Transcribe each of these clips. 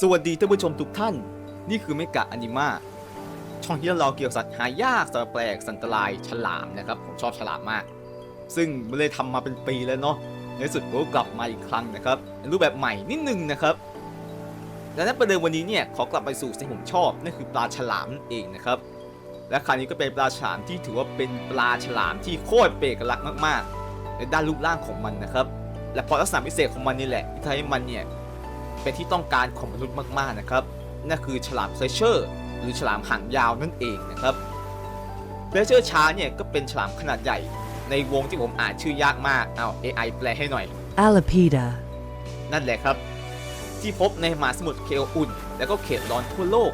สวัสดีท่านผู้ชมทุกท่าน นี่คือเมกะอนิมาช่องที่เราเกี่ยวกับสัตว์หายากสัตว์แปลกสัตว์อันตรายฉลามนะครับ ผมชอบฉลามมาก ซึ่งไม่ได้ทำมาเป็นปีแล้วเนาะในที่สุดก็กลับมาอีกครั้งนะครับในรูปแบบใหม่นิดนึงนะครับและนั้นประเดิมวันนี้เนี่ยขอกลับไปสู่สิ่งที่ผมชอบนั่นคือปลาฉลามนั่นเองนะครับ และคราวนี้ก็เป็นปลาฉลามที่ถือว่าเป็นปลาฉลามที่โคตรเป็นเอกลักษณ์มากๆในด้านรูปร่างของมันนะครับ และเพราะลักษณะพิเศษของมันนี่แหละที่ทำให้มันเนี่ยเป็นที่ต้องการของมนุษย์มากๆนะครับนั่นคือฉลามเซเชอร์หรือฉลามหางยาวนั่นเองนะครับเซเชอร์ช้าเนี่ยก็เป็นฉลามขนาดใหญ่ในวงที่ผมอ่านชื่อยากมากเอา AI แปลให้หน่อย Alapida. นั่นแหละครับ ที่พบในมหาสมุทรเคลอุ่น และก็เขตร้อนทั่วโลก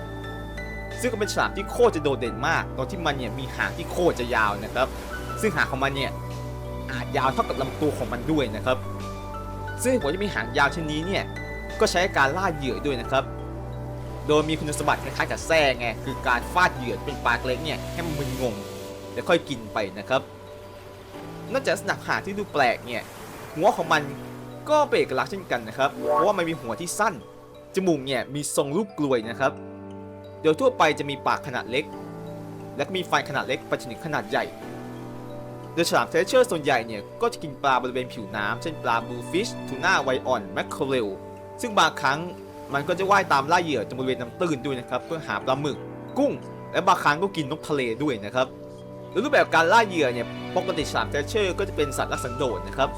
ซึ่งก็เป็นฉลามที่โคตรจะโดดเด่นมากตรงที่มันเนี่ยมีหางที่โคตรจะยาวนะครับ ซึ่งหางของมันเนี่ยอาจยาวเท่ากับลำตัวของมันด้วยนะครับ ซึ่งหัวที่มีหางยาวเช่นนี้เนี่ยก็ใช้การล่าเหยื่อด้วยนะครับ โดยมีคุณสมบัติคล้ายๆกับแส้ไงคือการฟาดเหยื่อเป็นปลาเล็กเนี่ยให้มันมึนงงแล้วค่อยกินไปนะครับนอกจากลักษณะหางที่ดูแปลกเนี่ยหัวของมันก็เป็นเอกลักษณ์เช่นกันนะครับ เพราะว่ามันมีหัวที่สั้น จมูกเนี่ยมีทรงรูปกลวยนะครับ โดยทั่วไปจะมีปากขนาดเล็ก และมีฟันขนาดเล็กไปจนถึงขนาดใหญ่ โดยฉลามเทเชอร์ส่วนใหญ่เนี่ยก็จะกินปลาบริเวณผิวน้ำเช่นปลาบลูฟิชทูน่าไวออนแมคเคอเรลซึ่งบางครั้งมันก็จะว่ายตามล่าเหยื่อจนบริเวณน้ำตื้นด้วยนะครับเพื่อหาปลาหมึก กุ้ง และบางครั้งก็กินนกทะเลด้วยนะครับโดยรูปแบบการล่าเหยื่อเนี่ยปกติฉลามเทเชอร์ก็จะเป็นสัตว์รักสันโดษนะครับ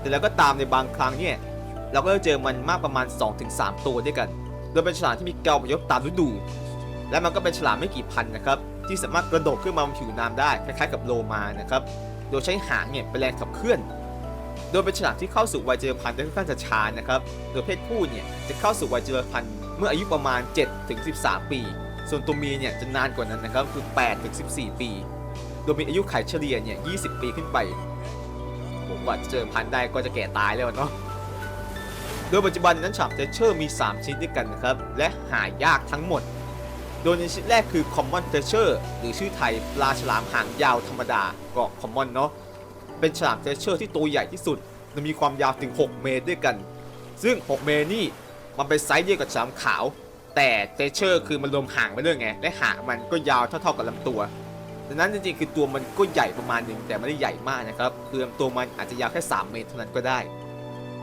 แต่แล้วก็ตามในบางครั้งเนี่ยเราก็จะเจอมันมากประมาณ 2-3 ตัวด้วยกัน โดยเป็นฉลามที่มีเกาพยพตามฤดู และมันก็เป็นฉลามไม่กี่พันนะครับ ที่สามารถกระโดดขึ้นมาบนผิวน้ำได้คล้ายๆกับโลมานะครับโดยใช้หางเนี่ยเป็นแรงขับเคลื่อน โดยเป็นฉลามที่เข้าสู่วัยเจริญพันธุ์ได้ค่อนข้างจะช้านะครับโดยเพศผู้เนี่ยจะเข้าสู่วัยเจริญพันธุ์เมื่ออายุประมาณ 7-13 ปี ส่วนตัวเมียเนี่ยจะนานกว่านั้นนะครับคือ 8-14 ปี โดยมีอายุไขเฉลี่ยเนี่ย 20 ปีขึ้นไปผมว่าจะเจริญพันธุ์ได้ก็จะแก่ตายแล้วเนาะโดยปัจจุบันนั้นฉลามเทเชอร์มี 3 ชนิดด้วยกันนะครับและหายากทั้งหมด โดยในชนิดแรกคือ Common t e a s u r e หรือชื่อไทยปลาฉลามหางยาวธรรมดาก็ Common เนาะ เป็นฉลาม t e a s u r e ที่ตัวใหญ่ที่สุดและมีความยาวถึง 6 เมตรด้วยกัน ซึ่ง 6 เมตรนี่มันเป็นไซส์เดียวกับฉลามขาว แต่ t e a s u r e คือมันรวมหางไปด้วยไง และหางมันก็ยาวเท่าๆกับลำตัว ดังนั้นจริงๆ คือตัวมันก็ใหญ่ประมาณหนึ่งแต่ไม่ได้ใหญ่มากนะครับ คือลำตัวมันอาจจะยาวแค่ 3 เมตรเท่านั้นก็ได้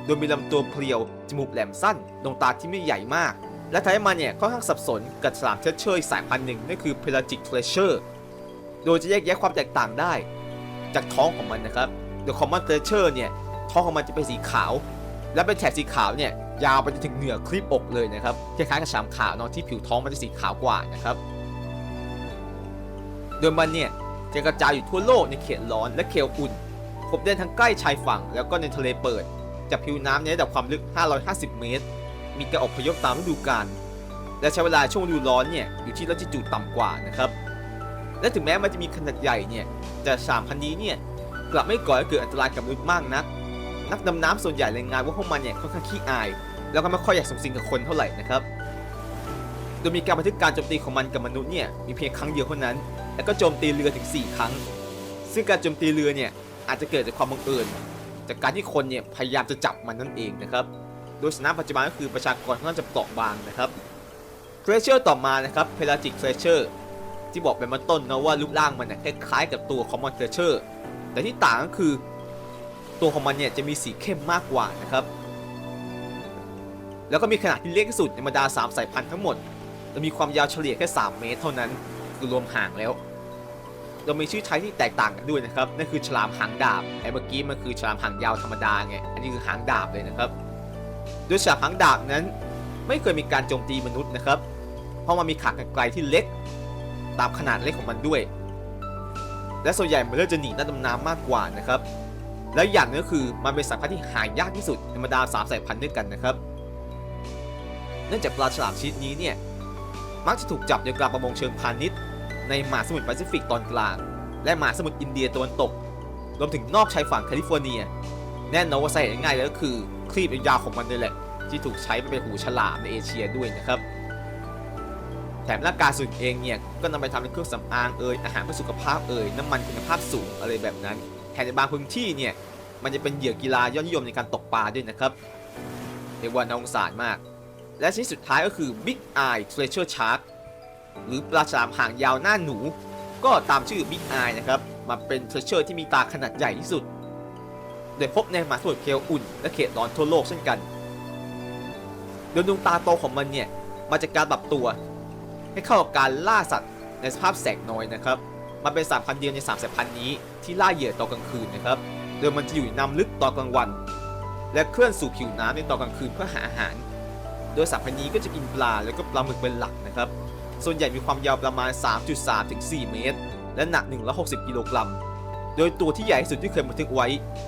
โดยมีลำตัวเพรียว จมูกแหลมสั้น ดวงตาที่ไม่ใหญ่มาก และทำให้มันเนี่ยค่อนข้างสับสนกับฉลามเทเชอร์อีกสายพันธุ์หนึ่งนั่นคือ pelagic treasure โดยจะแยกแยะความแตกต่างได้ จากท้องของมันนะครับโดย common treasure เนี่ยท้องของมันจะเป็นสีขาว และเป็นแถบสีขาวเนี่ยยาวไปจนถึงเหนือคลิปอกเลยนะครับคล้ายๆกับฉลามขาวเนาะที่ผิวท้องมันจะสีขาวกว่านะครับ โดยมันเนี่ยจะกระจายอยู่ทั่วโลกในเขตร้อนและเขตอุ่นพบได้ทั้งใกล้ชายฝั่งแล้วก็ในทะเลเปิดจากผิวน้ำในระดับความลึก 550 เมตร มีการอพยพตามฤดูกาลและใช้เวลาช่วงฤดูร้อนเนี่ยอยู่ที่ลัติจูดต่ำกว่านะครับ และถึงแม้มันจะมีขนาดใหญ่เนี่ยแต่สามพันนี้เนี่ยกลับไม่ก่อให้เกิดอันตรายกับมนุษย์มากนัก นักดำน้ำส่วนใหญ่รายงานว่าพวกมันเนี่ยค่อนข้างขี้อาย แล้วก็ไม่ค่อยอยากสงสิงกับคนเท่าไหร่นะครับโดยมีการบันทึกการโจมตีของมันกับมนุษย์เนี่ยมีเพียงครั้งเดียวเท่านั้น และก็โจมตีเรือถึง 4 ครั้ง ซึ่งการโจมตีเรือเนี่ยอาจจะเกิดจากความบังเอิญ จากการที่คนเนี่ยพยายามจะจับมันนั่นเองนะครับ โดยสถานะปัจจุบันก็คือประชากรค่อนข้างจะเปราะบางนะครับเทรเชอร์ต่อมานะครับเพลาจิกเทรเชอร์ที่บอกไปเมื่อต้นนะว่ารูปร่างมันเนี่ยคล้ายๆกับตัวคอมมอนเทรเชอร์แต่ที่ต่างก็คือตัวของมันเนี่ยจะมีสีเข้มมากกว่านะครับ แล้วก็มีขนาดที่เล็กที่สุดในบรรดา3สายพันธุ์ทั้งหมดและมีความยาวเฉลี่ยแค่ 3 เมตรเท่านั้นคือรวมห่างแล้วเรามีชื่อใช้ที่แตกต่างกันด้วยนะครับนั่นคือฉลามหางดาบไอ้เมื่อกี้มันคือฉลามหางยาวธรรมดาไงอันนี้คือหางดาบเลยนะครับ โดยฉามหางดาบนั้น ไม่เคยมีการโจมตีมนุษย์นะครับ เพราะมันมีขากรรไกรที่เล็ก ตามขนาดเล็กของมันด้วย และส่วนใหญ่มันเลือกจะหนีนักดำน้ำมากกว่านะครับ แล้วอย่างนึงก็คือมันเป็นสายพันธุ์ที่หายากที่สุดในบรรดาสามสายพันธุ์ด้วยกันนะครับ เนื่องจากปลาฉลามชนิดนี้เนี่ยมักจะถูกจับโดยการประมงเชิงพาณิชย์ ในมหาสมุทรแปซิฟิกตอนกลาง และมหาสมุทรอินเดียตะวันตก รวมถึงนอกชายฝั่งแคลิฟอร์เนีย แน่นอนว่าสาเหตุง่ายเลยก็คือครีบยาวของมันนี่แหละ ที่ถูกใช้ไปเป็นหูฉลามในเอเชียด้วยนะครับ แถมร่ากาส่วนเองเนี่ย ก็นำไปทำเป็นเครื่องสำอางเอ่ยอาหารเพื่อสุขภาพเอ่ยน้ำมันคุณภาพสูงอะไรแบบนั้น แถมในบางพื้นที่เนี่ย มันจะเป็นเหยื่อกีฬายอดนิยมในการตกปลาด้วยนะครับเรียกว่าน่าสงสารมาก และชนิดสุดท้ายก็คือ Big Eye Treasure Shark หรือปลาฉลามหางยาวหน้าหนู ก็ตามชื่อ Big Eye นะครับมาเป็น treasure ที่มีตาขนาดใหญ่ที่สุด โดยพบในมหาสมุทรเคลอุ่น และเขตร้อนทั่วโลกเช่นกัน โดยดวงตาโตของมันเนี่ยมาจากการปรับตัว ให้เข้ากับการล่าสัตว์ในสภาพแสงน้อยนะครับ มันเป็นสามพันธุ์เดียวในสามสายพันธุ์นี้ที่ล่าเหยื่อตอนกลางคืนนะครับ โดยมันจะอยู่ในน้ำลึกตอนกลางวัน และเคลื่อนสู่ผิวน้ำในตอนกลางคืนเพื่อหาอาหาร โดยสามพันธุ์นี้ก็จะกินปลาแล้วก็ปลาหมึกเป็นหลักนะครับ ส่วนใหญ่มีความยาวประมาณ 3.3ถึง4เมตร และหนัก 160 กิโลกรัม โดยตัวที่ใหญ่ที่สุดที่เคยบันทึกไว้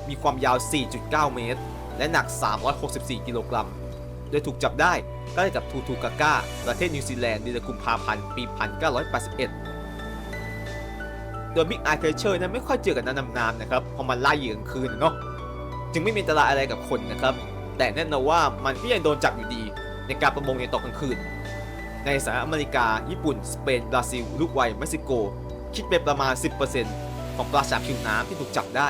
มีความยาว 4.9 เมตร และหนัก 364 กิโลกรัม ดยถูกจับได้ใกล้กับทูทูกาก้าประเทศนิวซีแลนด์ในเดือนกุมภาพันธ์ปี 1981 โดยบิ๊กไอเคเชอร์นั้นไม่ค่อยเจอกับนักดำน้ำนะครับเพราะมันล่าเหยื่อกลางคืนเนาะจึงไม่มีอันตรายอะไรกับคนนะครับ แต่แน่นอนว่ามันก็ยังโดนจับอยู่ดีในการประมงในตอนกลางคืน ในสหรัฐอเมริกา ญี่ปุ่น สเปน บราซิลอุรุกวัยเม็กซิโก คิดเป็นประมาณ 10%ของปลาฉลามผิวน้ำที่ถูกจับได้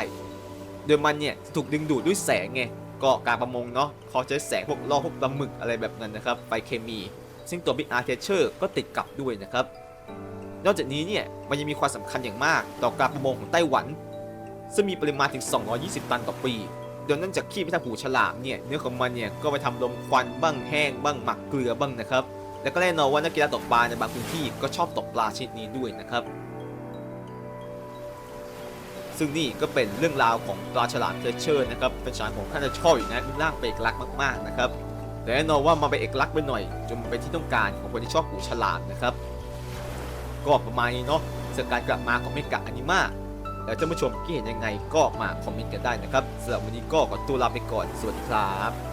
โดยมันเนี่ยถูกดึงดูดด้วยแสงไง ก็การประมงเนาะเขาใช้แสงพวกล่อพวกปลาหมึกอะไรแบบนั้นนะครับไฟเคมี ซึ่งตัว Big Eye Catcher ก็ติดกับด้วยนะครับนอกจากนี้เนี่ยมันยังมีความสำคัญอย่างมากต่อการประมงของไต้หวัน ซึ่งมีปริมาณถึง 220 ตันต่อปีโดยนื่องจากขี้ไปทางหูฉลามเนี่ยเนื้อของมันเนี่ยก็ไปทำลมควันบ้างแห้งบ้างหมักเกลือบ้างนะครับ แล้วก็แน่นอนว่านักกีฬาตกปลาในบางพื้นที่ก็ชอบตกปลาชนิดนี้ด้วยนะครับ ซึ่งนี่ก็เป็นเรื่องราวของปลาฉลามเทเชอร์นะครับเป็นฉลามของท่านจะชอบอยู่นะรูปร่างเป็นเอกลักษณ์มากๆนะครับแต่แน่นอนว่ามันเป็นเอกลักษณ์ไปหน่อย จนมันเป็นที่ต้องการของคนที่ชอบหูฉลามนะครับก็ประมาณนี้เนาะสำหรการกลับมาของเมกะอนิมาแล้วท่านผู้ชมคิดเห็นยังไงก็มาคอมเมนต์กันได้นะครับสำหรับวันนี้ก็ขอตัวลาไปก่อนสวัสดีครับ